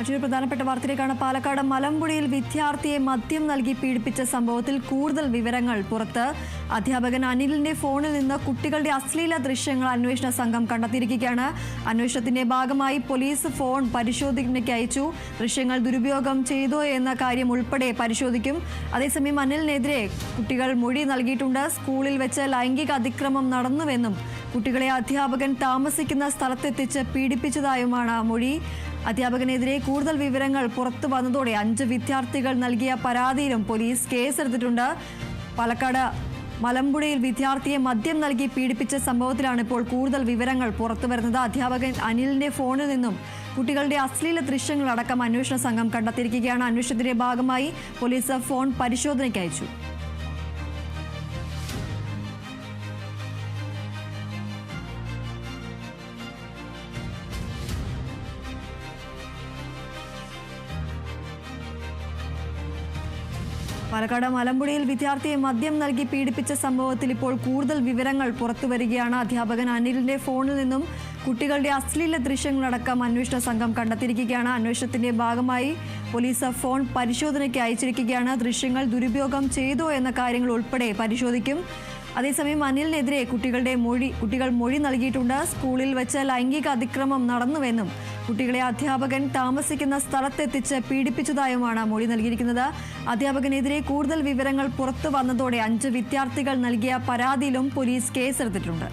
മറ്റൊരു പ്രധാനപ്പെട്ട വാർത്തയിലേക്കാണ്. പാലക്കാട് മലമ്പുഴയിൽ വിദ്യാർത്ഥിയെ മദ്യം നൽകി പീഡിപ്പിച്ച സംഭവത്തിൽ കൂടുതൽ വിവരങ്ങൾ പുറത്ത്. അധ്യാപകൻ അനിലിന്റെ ഫോണിൽ നിന്ന് കുട്ടികളുടെ അശ്ലീല ദൃശ്യങ്ങൾ അന്വേഷണ സംഘം കണ്ടെത്തിയിരിക്കുകയാണ്. അന്വേഷണത്തിന്റെ ഭാഗമായി പോലീസ് ഫോൺ പരിശോധനയ്ക്ക് അയച്ചു. ദൃശ്യങ്ങൾ ദുരുപയോഗം ചെയ്തോ എന്ന കാര്യം ഉൾപ്പെടെ പരിശോധിക്കും. അതേസമയം അനിലിനെതിരെ കുട്ടികൾ മൊഴി നൽകിയിട്ടുണ്ട്. സ്കൂളിൽ വെച്ച് ലൈംഗിക അതിക്രമം നടന്നുവെന്നും കുട്ടികളെ അധ്യാപകൻ താമസിക്കുന്ന സ്ഥലത്തെത്തിച്ച് പീഡിപ്പിച്ചതായുമാണ് മൊഴി. അധ്യാപകനെതിരെ കൂടുതൽ വിവരങ്ങൾ പുറത്തു വന്നതോടെ അഞ്ച് വിദ്യാർത്ഥികൾ നൽകിയ പരാതിയിലും പോലീസ് കേസെടുത്തിട്ടുണ്ട്. പാലക്കാട് മലമ്പുഴയിൽ വിദ്യാർത്ഥിയെ മദ്യം നൽകി പീഡിപ്പിച്ച സംഭവത്തിലാണ് ഇപ്പോൾ കൂടുതൽ വിവരങ്ങൾ പുറത്തു വരുന്നത്. അധ്യാപകൻ അനിലിന്റെ ഫോണിൽ നിന്നും കുട്ടികളുടെ അശ്ലീല ദൃശ്യങ്ങളടക്കം അന്വേഷണ സംഘം കണ്ടെത്തിയിരിക്കുകയാണ്. അന്വേഷണത്തിന്റെ ഭാഗമായി പോലീസ് ഫോൺ പരിശോധനയ്ക്ക് അയച്ചു. പാലക്കാട് മലമ്പുഴയിൽ വിദ്യാർത്ഥിയെ മദ്യം നൽകി പീഡിപ്പിച്ച സംഭവത്തിൽ ഇപ്പോൾ കൂടുതൽ വിവരങ്ങൾ പുറത്തുവരികയാണ് അധ്യാപകൻ അനിലിന്റെ ഫോണിൽ നിന്നും കുട്ടികളുടെ അശ്ലീല ദൃശ്യങ്ങളടക്കം അന്വേഷണ സംഘം കണ്ടെത്തിയിരിക്കുകയാണ്. അന്വേഷണത്തിന്റെ ഭാഗമായി പോലീസ് ഫോൺ പരിശോധനയ്ക്ക് അയച്ചിരിക്കുകയാണ്. ദൃശ്യങ്ങൾ ദുരുപയോഗം ചെയ്തോ എന്ന കാര്യങ്ങൾ ഉൾപ്പെടെ പരിശോധിക്കും. അതേസമയം അനിലിനെതിരെ കുട്ടികളുടെ മൊഴി കുട്ടികൾ മൊഴി നൽകിയിട്ടുണ്ട്. സ്കൂളിൽ വെച്ച് ലൈംഗിക അതിക്രമം നടന്നുവെന്നും കുട്ടികളെ അധ്യാപകൻ താമസിക്കുന്ന സ്ഥലത്തെത്തിച്ച് പീഡിപ്പിച്ചതായുമാണ് മൊഴി നൽകിയിരിക്കുന്നത്. അധ്യാപകനെതിരെ കൂടുതൽ വിവരങ്ങൾ പുറത്തു വന്നതോടെ അഞ്ച് വിദ്യാർത്ഥികൾ നൽകിയ പരാതിയിലും പോലീസ് കേസെടുത്തിട്ടുണ്ട്.